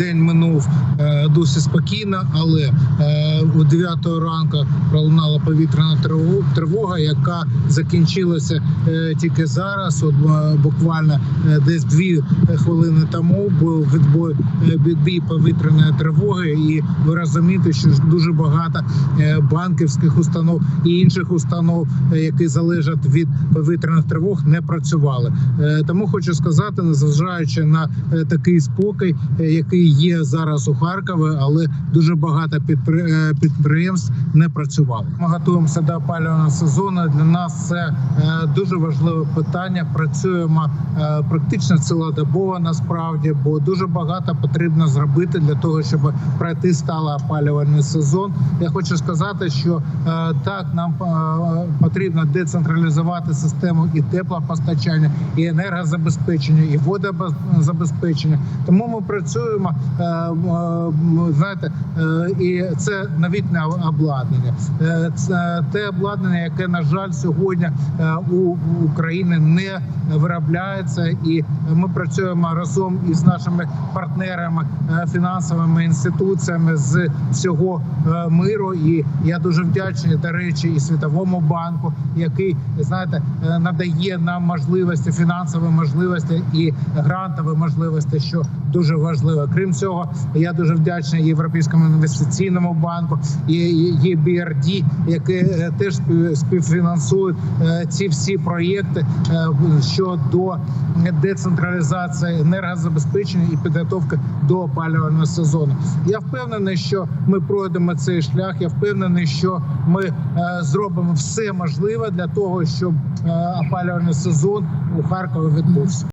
день минув е, досить спокійно, але е, о 9 ранку пролунала повітряна тривога, яка закінчилася е, тільки зараз. От буквально десь дві хвилини тому був відбой відбій повітряної тривоги, і ви розумієте, що дуже багато банківських установ і інших установ, які залежать від повітряних тривог, не працювали. Тому хочу сказати, незважаючи на такий спокій, який є зараз у Харкові, але дуже багато е, підприємств не працювало. Ми готуємося до опалювального сезону. Для нас це е, дуже важливе питання. Працюємо е, практично цілодобово насправді, бо дуже багато потрібно зробити для того, щоб пройти стало опалювальний сезон. Я хочу сказати, що так нам потрібно децентралізувати систему і теплопостачання, і енергозабезпечення, і водозабезпечення. Тому ми працюємо. Е, е, Знаєте, е, і це новітне обладнання. Це те обладнання, яке на жаль сьогодні у України не виробляється, і ми працюємо разом із нашими партнерами, фінансовими інституціями з всього миру. І я дуже вдячний до речі, і світовому банку, який знаєте надає нам можливості, фінансові можливості і грантові можливості, що дуже важливо. Крім цього, я дуже вдячний Європейському інвестиційному банку і ЄБРД, які е, теж спів- співфінансують е, ці всі проєкти е, щодо децентралізації енергозабезпечення і підготовки до опалювального сезону. Я впевнений, що ми пройдемо цей шлях. Я впевнений, що ми зробимо все можливе для того, щоб опалювальний сезон у Харкові відбувся.